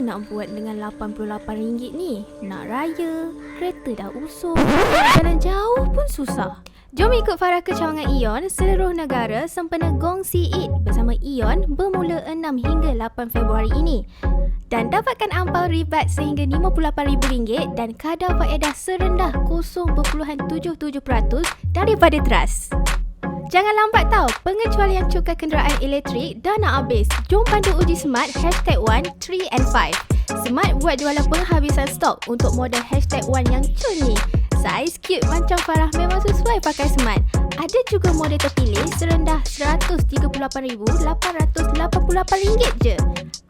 nak buat dengan RM88 ni? Nak raya, kereta dah usul, jalan jauh pun susah. Jom ikut Farah ke Cawangan Ion, seluruh negara sempena Gongsi Eid bersama Ion bermula 6 hingga 8 Februari ini. Dan dapatkan ampau ribat sehingga RM58,000 dan kadar faedah serendah 0.77% daripada Trust. Jangan lambat tau, pengecualian cukai kenderaan elektrik dah nak habis. Jom pandu uji Smart Hashtag 1, 3 and 5. Smart buat jualan penghabisan stok untuk model Hashtag 1 yang cun ni. Saiz cute macam Farah memang sesuai pakai Smart. Ada juga model terpilih serendah RM138,888 je.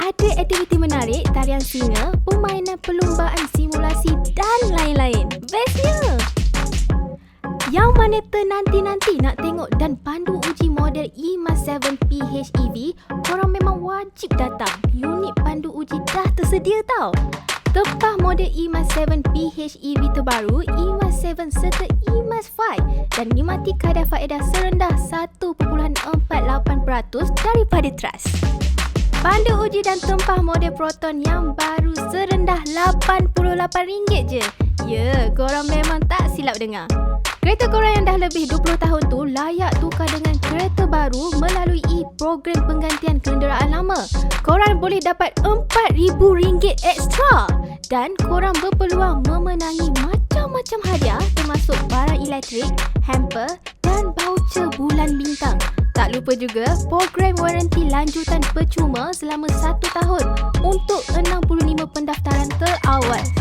Ada aktiviti menarik, tarian singa, permainan perlumbaan simulasi dan lain-lain. Bestnya! Yang mana ternanti-nanti nak tengok dan pandu uji model EMAS 7 PHEV, korang memang wajib datang. Unit pandu uji dah tersedia tau. Tempah model EMAS 7 PHEV terbaru, EMAS 7 serta EMAS 5 dan nikmati kadar faedah serendah 1.48% daripada Trust. Pandu uji dan tempah model Proton yang baru serendah RM88 je. Ya, korang memang tak silap dengar. Kereta korang yang dah lebih 20 tahun tu layak tukar dengan kereta baru melalui program penggantian kenderaan lama. Korang boleh dapat RM4,000 ekstra dan korang berpeluang memenangi macam-macam hadiah termasuk barang elektrik, hamper dan voucher bulan bintang. Tak lupa juga program waranti lanjutan percuma selama 1 tahun untuk 65 pendaftaran terawal.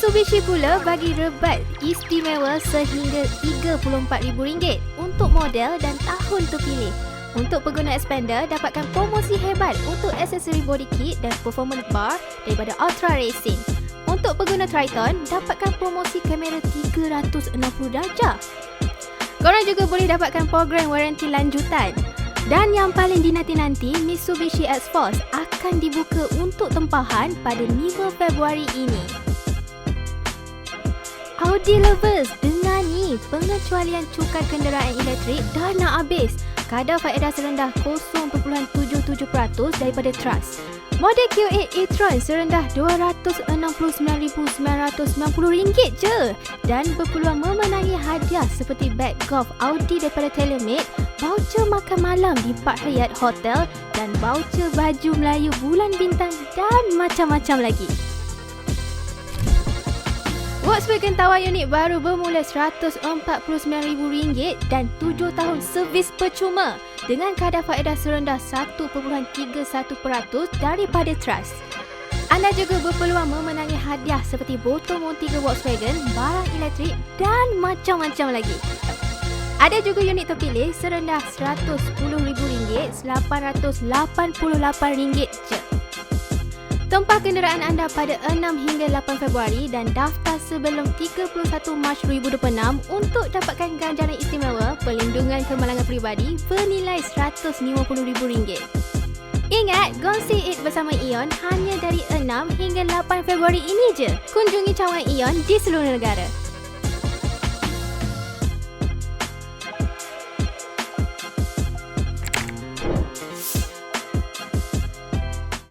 Mitsubishi pula bagi rebat istimewa sehingga RM34,000 untuk model dan tahun terpilih. Untuk pengguna expander, dapatkan promosi hebat untuk aksesori body kit dan performance bar daripada Ultra Racing. Untuk pengguna Triton, dapatkan promosi kamera 360 darjah. Korang juga boleh dapatkan program waranti lanjutan. Dan yang paling dinanti-nanti, Mitsubishi X-Force akan dibuka untuk tempahan pada 5 Februari ini. Audi lovers, dengar ni, pengecualian cukai kenderaan elektrik dah nak habis. Kadar faedah serendah 0.77% daripada Trust. Model Q8 e-tron serendah RM269,990 je dan berpeluang memenangi hadiah seperti bag golf Audi daripada TaylorMade, voucher makan malam di Park Hyatt Hotel dan voucher baju Melayu bulan bintang dan macam-macam lagi. Volkswagen tawar unit baru bermula RM149,000 dan 7 tahun servis percuma dengan kadar faedah serendah 1.31% daripada Trust. Anda juga berpeluang memenangi hadiah seperti botol Montigo Volkswagen, barang elektrik dan macam-macam lagi. Ada juga unit terpilih serendah RM110,888 je. Tempah kenderaan anda pada 6 hingga 8 Februari dan daftar sebelum 31 Mac 2026 untuk dapatkan ganjaran istimewa perlindungan kemalangan peribadi bernilai RM150,000. Ingat, Gongsi Eid bersama Ion hanya dari 6 hingga 8 Februari ini je. Kunjungi cawangan Ion di seluruh negara.